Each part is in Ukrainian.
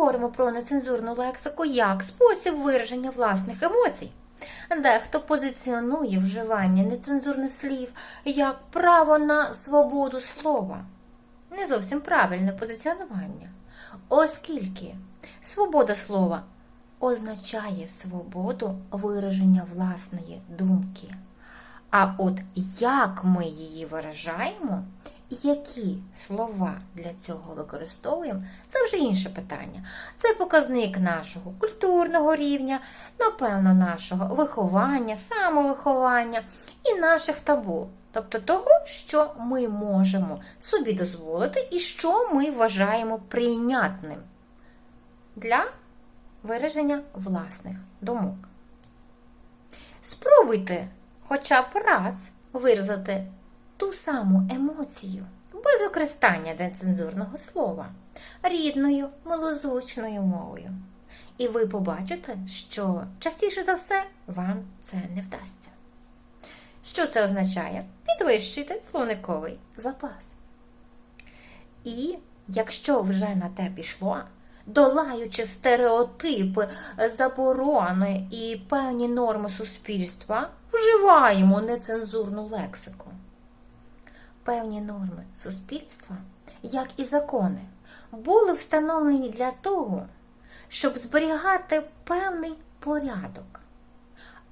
говоримо про нецензурну лексику як спосіб вираження власних емоцій. Дехто позиціонує вживання нецензурних слів як право на свободу слова. Не зовсім правильне позиціонування, оскільки свобода слова означає свободу вираження власної думки. А от як ми її виражаємо, які слова для цього використовуємо, це вже інше питання. Це показник нашого культурного рівня, напевно, нашого виховання, самовиховання і наших табу. Тобто того, що ми можемо собі дозволити і що ми вважаємо прийнятним для вираження власних думок. Спробуйте хоча б раз виразити ту саму емоцію без використання нецензурного слова рідною, милозвучною мовою. І ви побачите, що частіше за все вам це не вдасться. Що це означає? Підвищуйте словниковий запас. І якщо вже на те пішло, долаючи стереотипи, заборони і певні норми суспільства, вживаємо нецензурну лексику. Певні норми суспільства, як і закони, були встановлені для того, щоб зберігати певний порядок.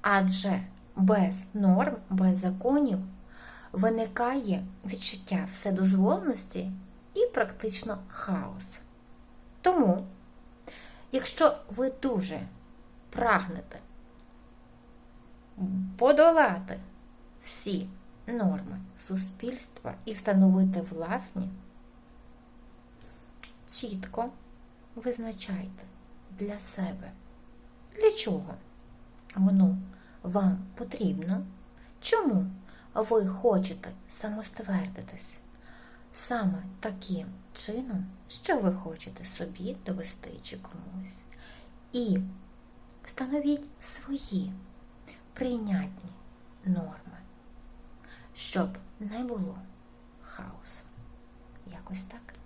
Адже без норм, без законів виникає відчуття вседозволеності і практично хаос. Тому, якщо ви дуже прагнете подолати всі норми суспільства і встановити власні, чітко визначайте для себе, для чого воно вам потрібно, чому ви хочете самоствердитись саме таким чином, що ви хочете собі довести чи комусь. І встановіть свої прийнятні норми, щоб не було хаосу. Якось так.